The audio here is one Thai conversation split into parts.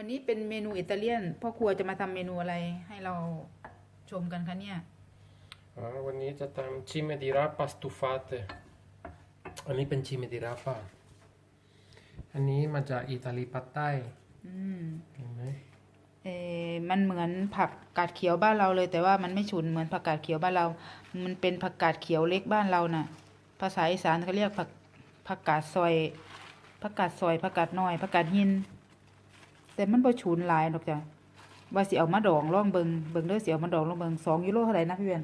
วันนี้เป็นเมนูอิตาเลียนพ่อครัวจะมาทำเมนูอะไรให้เราชมกันคะเนี่ยอ่าวันนี้จะทำชิเมดิราปาสตูฟาเตอันนี้เป็นชิเมดิราปาอันนี้มาจากอิตาลีปัตใต้อืมเห็นไหมเออมันเหมือนผักกาดเขียวบ้านเราเลย แต่ว่ามันไม่ฉุนเหมือนผักกาดเขียวบ้านเรา มันเป็นผักกาดเขียวเล็กบ้านเราน่ะ ภาษาอีสานเขาเรียกผักผักกาดซอยผักกาดซอยผักกาดน้อยผักกาดหิน แต่มันบ่ฉุนหลายดอกจ้ะว่าสิเอามาดองล่องเบิงเบิงเด้อสิเอามาดองล่องเบิงสองยูโรเท่าไหร่นะพี่เวียน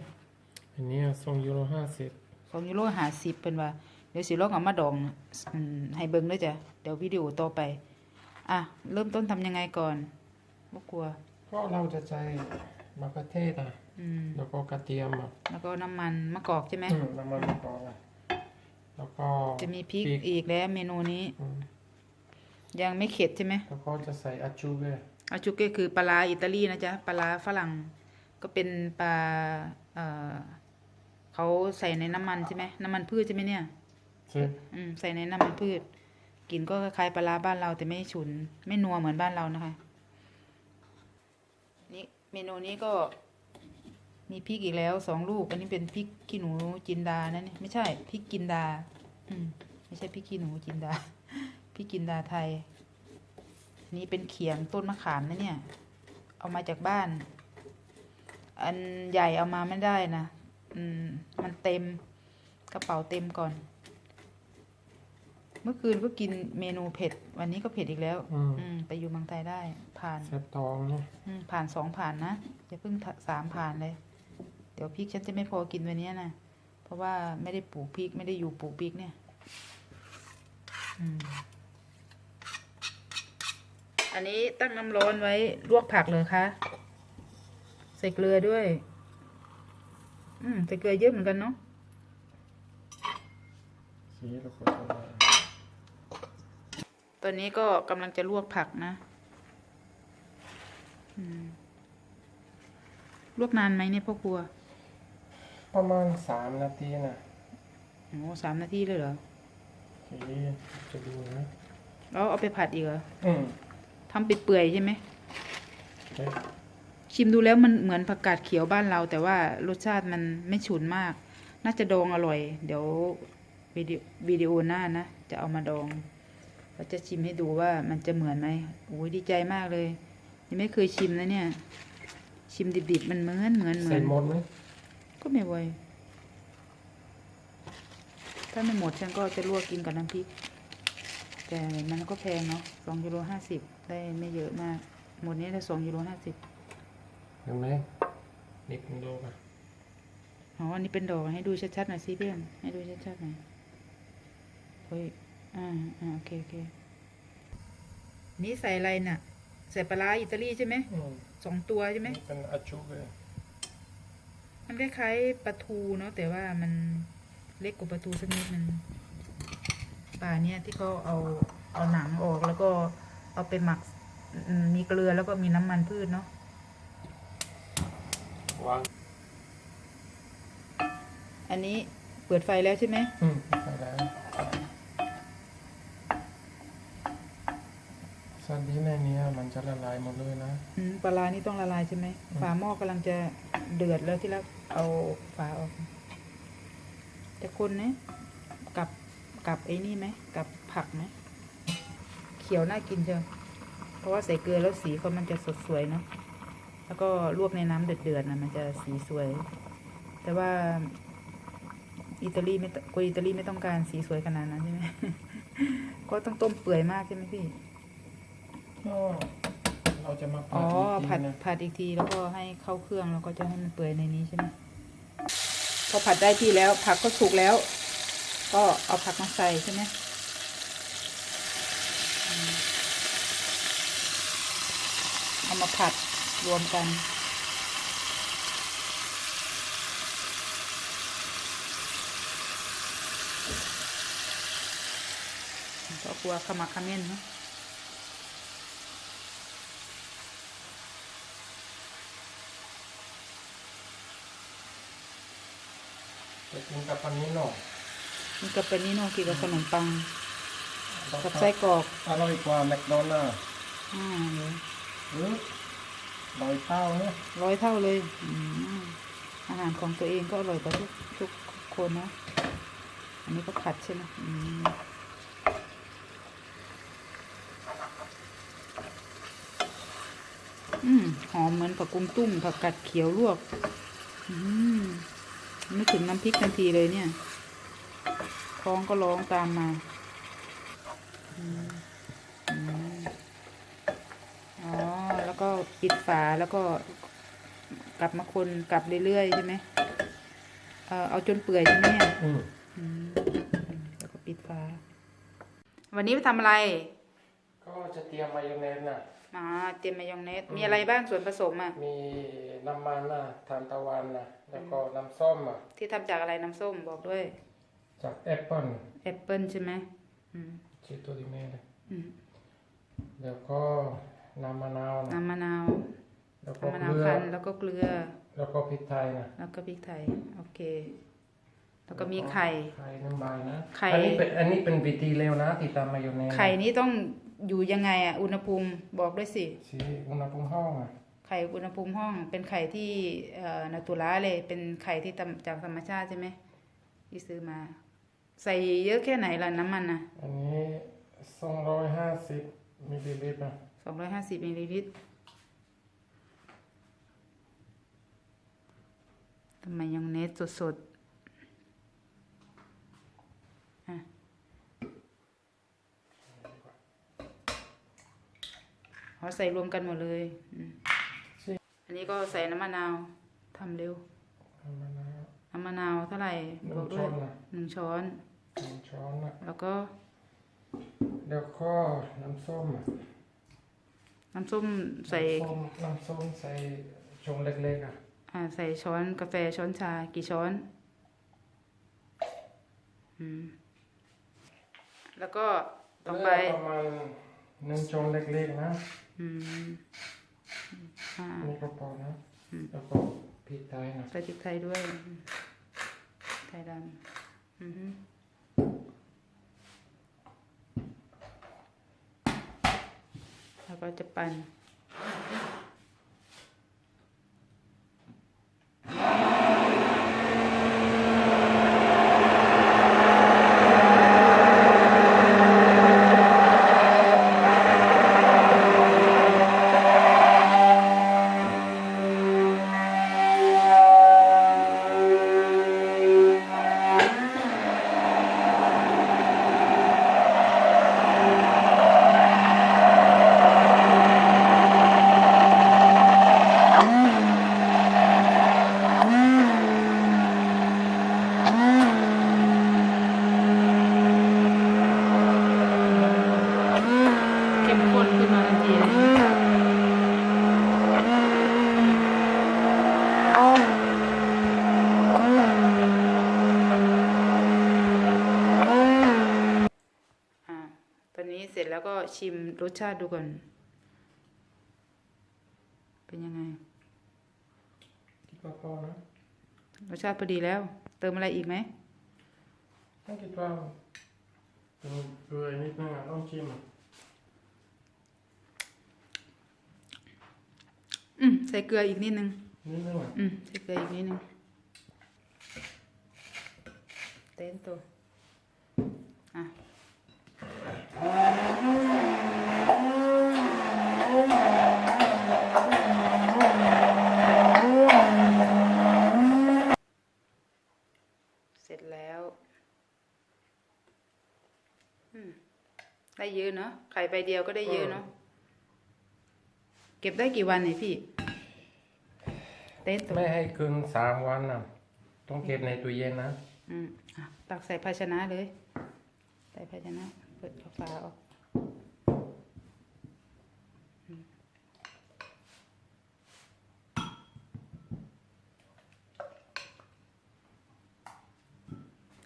อันนี้สองยูโรห้าสิบสองยูโรห้าสิบเป็นว่าเดี๋ยวสิลองเอามาดองอืมให้เบิ่งด้วยจ้ะเดี๋ยววิดีโอต่อไป อะเริ่มต้นทำยังไงก่อนบ่กลัวเพราะเราจะใช้มะเขือเทศอะอืมแล้วก็กระเทียมอะแล้วก็น้ำมันมะกอกใช่ไหมอืมน้ำมันมะกอกอะแล้วก็จะมีพริกอีกแล้วเมนูนี้อืม ยังไม่เข็ดใช่ไหมแล้วก็จะใส่อาจูเก้อาจุเกะคือปลาร้าอิตาลีนะจ๊ะปลาร้าฝรั่งก็เป็นปลาเอ่อเขาใส่ในน้ำมันใช่ไหมน้ำมันพืชใช่ไหมเนี่ยใช่อืมใส่ในน้ำมันพืชกลิ่นก็คล้ายๆปลาร้าบ้านเราแต่ไม่ฉุน ไม่นัวเหมือนบ้านเรานะคะ นี่เมนูนี้ก็มีพริกอีกแล้วสองลูก อันนี้เป็นพริกขี้หนูจินดานะเนี่ยไม่ใช่พริกกินดา อืมไม่ใช่พริกขี้หนูจินดา พริกกินดาไทยอันนี้เป็นเขียงต้นมะขามนะเนี่ย เอามาจากบ้าน อันใหญ่เอามาไม่ได้นะอืมมันเต็มกระเป๋าเต็มก่อน เมื่อคืนก็กินเมนูเผ็ด วันนี้ก็เผ็ดอีกแล้ว อืม อืม ไปอยู่เมืองไทยได้ ผ่าน แซ่บทองเนี่ยอืมผ่านสองผ่านนะอย่าเพิ่งถสามผ่านเลย เดี๋ยวพริกฉันจะไม่พอกินวันนี้นะเพราะว่าไม่ได้ปลูกพริกไม่ได้อยู่ปลูกพริกเนี่ย อืม อันนี้ตั้งน้ำร้อนไว้ลวกผักเลยคะใส่เกลือด้วย อืมใส่เกลือเยอะเหมือนกันเนาะสีแล้วก็จะมาตอนนี้ก็กำลังจะลวกผักนะอืมลวกนานไหมเนี่ยพ่อครัว ประมาณสามนาทีนะโอ้สามนาทีเลยเหรอโอเคจะดูนะแล้วเอาไปผัดอีกเหรอ อืม ทำเปื่อยๆใช่ไหมใช่ชิมดูแล้วมันเหมือนผักกาดเขียวบ้านเรา แต่ว่ารสชาติมันไม่ฉุนมาก น่าจะดองอร่อย เดี๋ยววิดีวิดีโอหน้านะ จะเอามาดองเราจะชิมให้ดูว่ามันจะเหมือนไหมโอ้ยดีใจมากเลยยังไม่เคยชิมนะเนี่ย ชิมดิบๆมันเหมือนเหมือนเหมืใส่อนหมดไหมก็ไม่ไหวถ้าไม่หมดฉันก็จะลวกกินกับน้ำพริกแต่มันก็แพงเนาะสองยูโรห้าสิบ ได้ไม่เยอะมาก หมดนี้ได้สองยูโรห้าสิบเห็นไหมนี่เป็นโลกอะอ๋ออันนี้เป็นดอกให้ดูชัดๆหน่อยสิเพื่อนให้ดูชัดๆหน่อยเฮ้ยอ่าอ่าโอเคโอเคนี่ใส่อะไรน่ะ ใส่ปลาร้าอิตาลีใช่ไหมอืมสองตัวใช่ไหม นี่เป็นอาจูเก้มันคล้ายๆปลาทูเนาะแต่ว่ามันเล็กกว่าปลาทูสักนิดนึงปลาเนี่ยที่เขาเอาเอาหนังออกแล้วก็ เอาไปหมักอืมมีเกลือแล้วก็มีน้ำมันพืชเนาะวางอันนี้เปิดไฟแล้วใช่ไหมอืมใส่แล้วซาดีในเนี้มันจะละลายหมดเลยนะอืมปลาร้านี่ต้องละลายใช่ไหมอืมฝาหม้อกำลังจะเดือดแล้วที่รักเอาฝาออกจะคนนะกับกับไอ้นี่ไหมกับผักไหม เขียวน่ากินเชียวเพราะว่าใส่เกลือแล้วสีเขามันจะสดสวยเนาะแล้วก็ลวกในน้ำเดือดๆนะมันจะสีสวย แต่ว่าอิตาลีไม่ตคนอิตาลีไม่ต้องการสีสวยขนาดนั้นใช่ไหมก็ต้องต้มเปื่อยมากใช่ไหมพี่ก็เราจะมาอ๋อผัผัดดอีกทีนะผัดอีกทีแล้วก็ให้เข้าเครื่องแล้วก็จะให้มันเปื่อยในนี้ใช่ไหมพอผัดได้ที่แล้วผักก็สุกแล้ว ก็เอาผักมาใส่ใช่ไหมอืม เอามาผัดรวมกัน ก็กลัวขมักเขม้นเนาะจะกินกับปันนี้หน่อยนี่กับเป็นนี่โนกินกับขนมปัง กับไส้กรอกอร่อยกว่าแมคโดนัลด์อ่า เลยเท่าเนี่ยร้อยเท่าเลยอืมอาหารของตัวเองก็อร่อยกว่าทุกทุกคนนะ อันนี้ก็ผัดใช่ไหมอืมอืมหอมเหมือนผักกุ้งตุ้มผักกัดเขียวลวก อืมนึกถึงน้ำพริกทันทีเลยเนี่ยท้องก็ร้องตามมา อืมอืมอ๋อ แล้วก็ปิดฝาแล้วก็กลับมาคนกลับเรื่อยๆใช่ไหมเออเอาจนเปื่อยใช่ไหมเนี่ยอืมอืมแล้วก็ปิดฝาวันนี้ไปทำอะไรก็จะเตรียมมายองเนสนะอ๋อเตรียมมายองเนสมีอะไรบ้างส่วนผสมอะมีน้ำมันนะทานตะวันนะแล้วก็น้ำส้มอะ ที่ทำจากอะไรน้ำส้มบอกด้วยจากแอปเปิ้ลแอปเปิลใช่ไหมอืมชื่อตัวที่แม่เลยอืม แล้วก็ น้ำมะนาวนะน้ำมะนาวแล้วก็น้ำมะเกนาวลือคั้นแล้วก็เกลือ แล้วก็พริกไทยนะแล้วก็พริกไทยโอเค แล้วก็มีไข่ไข่น้ำใบนะไข่อันี้เป็นอันนี้เป็นวิธีเร็วนะที่ทำมายองเนสไข่นี้ต้องอยู่ยังไงอะอุณหภูมิบอกด้วยสิที่อุณหภูมิห้องอะไข่อุณหภูมิห้องเป็นไข่ที่เอ่อนาตุระเลย เป็นไข่ที่ทำจากธรรมชาติใช่ไหมที่ซื้อมา ใส่เยอะแค่ไหนล่ะน้ำมันนะอันนี้สองร้อยห้าสิบมิลลิลิตรนะ สองร้อยห้าสิบมิลลิลิตรทำไมยังเนสสดๆอะเอาใส่รวมกันหมดเลยอืมอันนี้ก็ใส่น้ำมะนาวทำเร็ว น้ำมะนาวน้ำมะนาวเท่าไหร่หนึ่บงอกด้ช้วอยนนะหนึ่งช้อนหนึ่งช้อนนะแล้วก็ แล้วก็น้ำส้มอะ น้ำส้มใส่น้ำส้มน้ำส้มใส่ชงเล็กๆอะอ่าใส่ช้อนกาแฟช้อนชากี่ช้อน อืม แล้วก็ต่อไปเลือกประมาณหนึ่งชงเล็กๆนะ อืมอ่าอันนี้ก็พอนะอืมแล้วก็พริกไทยนะใส่พริกไทยด้วยอืมไทยดำอือฮึ แล้วก็จะปั่น เข้มข้นขึ้นมาทันทีเลยอ่า ตอนนี้เสร็จแล้วก็ ชิมรสชาติดูก่อน เป็นยังไงคิดว่าพอนะรสชาติพอดีแล้ว เติมอะไรอีกไหมต้องคิดว่าเป็นเกลือนิดนึงอะต้องชิมอะอืมใส่เกลืออีกนิดนึงนิดนึงอะอืมใส่เกลืออีกนิดนึงเต้นตัว อะ เสร็จ แล้วอืมได้เยอะเนาะไข่ใบเดียวก็ได้เยอะเนาะเก็บได้กี่วันเนี่ยพี่ เต้นตัวไม่ให้เกินสามวันนะต้องเก็บในตู้เย็นนะอืมอะตักใส่ภาชนะเลย ใส่ภาชนะ เปิดฝาออก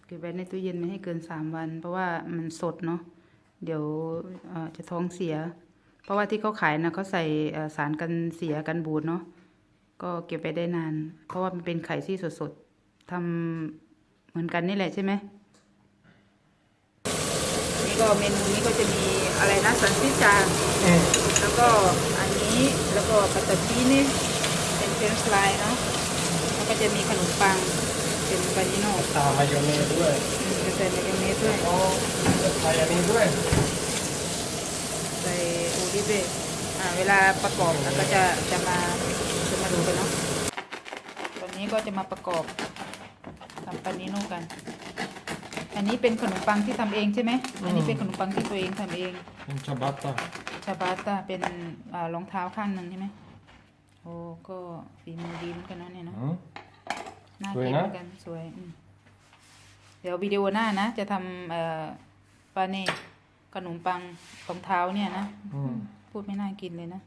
เก็บไว้ในตู้เย็นไม่ให้เกินสามวัน เพราะว่ามันสดเนาะเดี๋ยวเอ่อจะท้องเสีย เพราะว่าที่เขาขายนะเขาใส่เอ่อสารกันเสียกันบูดเนาะก็เก็บไปได้นาน เพราะว่ามันเป็นไข่ที่สดๆทำเหมือนกันนี่แหละใช่ไหมนี่ก็เมนูนี้ก็จะมีอะไรนะสันติจาอืมแล้วก็อันนี้แล้วก็ปัตตาพีนี่เฟรนช์ฟรายเนาะแล้วก็จะมีขนมปัง เป็นปานิโน่ตามมายองเนสด้วยอืมจะใส่มายองเนสด้วยอ๋อจะใส่อันนี้ด้วย ใส่โอลิเวอ่าเวลาประกอบแล้วก็จะจะมาจะมาดูกันเนาะวันนี้ก็จะมาประกอบทำปานิโน่กัน อันนี้เป็นขนมปังที่ทำเองใช่ไหมอันนี้เป็นขนมปังที่ตัวเองทำเองเป็นชาบัตตาชาบาตาเป็นอ่ารองเท้าข้างหนึ่งใช่ไหมโอ้ก็ฝีมือดีเหมือนกันเนาะเนี่ยเนาะอืม น่าสวยกินนะเหมือนกันสวยอืมเดี๋ยววิดีโอหน้านะ จะทำเอ่อปาเน่ขนมปังรองเท้าเนี่ยนะอืมพูดไม่น่ากินเลยนะ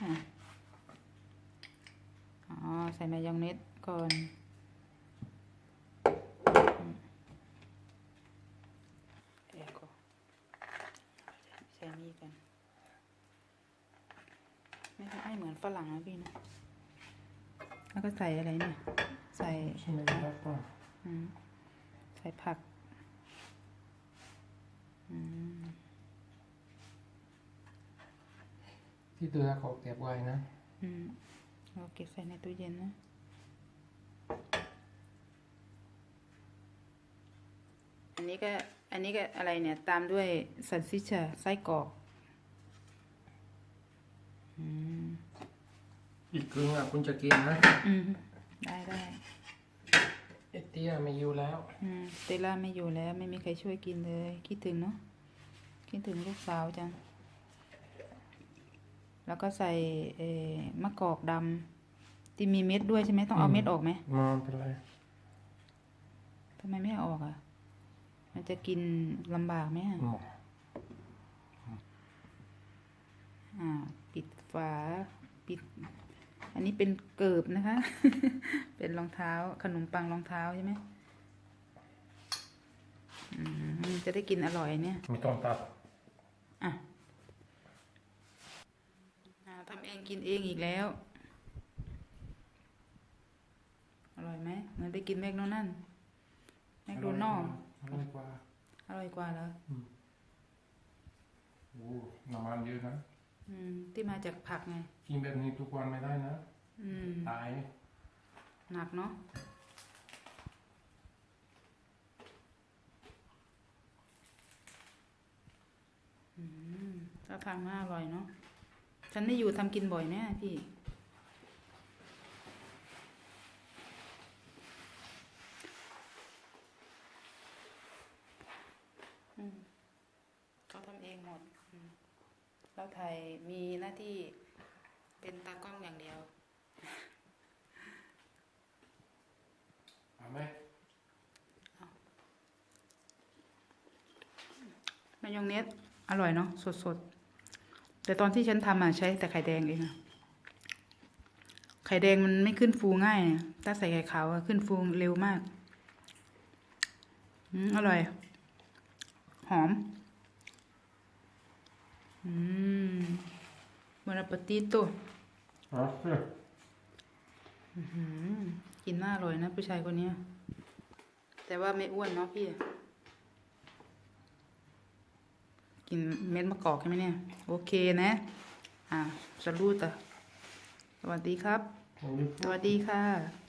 อะอ๋อใส่มายองเนสก่อนอืมเดี๋ยวก่อนใส่นี่กันไม่ใช่ให้เหมือนฝรั่งนะพี่นะ แล้วก็ใส่อะไรเนี่ย ใส่ชิเมดิรัปปาอืมใส่ผักอืมที่เดือเขาเก็บไว้นะอืมเราเก็บใส่ในตู้เย็นนะอันนี้ก็อันนี้ก็อะไรเนี่ย ตามด้วยสันซิชาไส้กรอก อืม อีกครึ่งอะคุณจะกินนะอืมได้ได้เอเตียไม่อยู่แล้ว อืมสเตลล่าไม่อยู่แล้ว ไม่มีใครช่วยกินเลย คิดถึงเนาะคิดถึงลูกสาวจัง แล้วก็ใส่เอ่อมะกอกดำที่มีเม็ดด้วยใช่ไหมต้องเอาอืมเม็ดออกไหมมองเป็นไรทำไมไม่เอาออกอะ มันจะกินลำบากไหมอะหมออ่า ปิดฝา ปิด อันนี้เป็นเกิบนะคะ เป็นรองเท้าขนมปังรองเท้าใช่ไหมอืมจะได้กินอร่อยเนี่ยมีต้องตัดอะอ่าทำเองกินเองอีกแล้ว อร่อยไหมเหมือนไปกินแมคโดนัลด์แมคโดนัลด์อร่อยกว่า อร่อยกว่าเหรอโอ้น้ำมันเยอะนะอืม ที่มาจากผักไง กินแบบนี้ทุกวันไม่ได้นะอืมตาย หนักเนาะอืมถ้าทางน่าอร่อยเนาะ ฉันไม่อยู่ทำกินบ่อยแน่พี่ อืมเขาทำเองหมดอืม เราไทยมีหน้าที่เป็นตากล้องอย่างเดียวเอาไหมมายองเนสอร่อยเนาะสดๆแต่ตอนที่ฉันทำอะใช้แต่ไข่แดงเองอะไข่แดงมันไม่ขึ้นฟูง่ายอะถ้าใส่ไข่ขาวอะขึ้นฟูเร็วมาก อืมอร่อย หอม อืมบุนปาติโตอ๋อเชื่ออืมกินน่าอร่อยนะผู้ชายคนเนี้ยแต่ว่าไม่อ้วนเนาะพี่ กินเม็ดมะกอกใช่ไหมเนี่ย โอเคนะ อ่าสรูตอะสวัสดีครับอันนี้สวัสดีค่ะ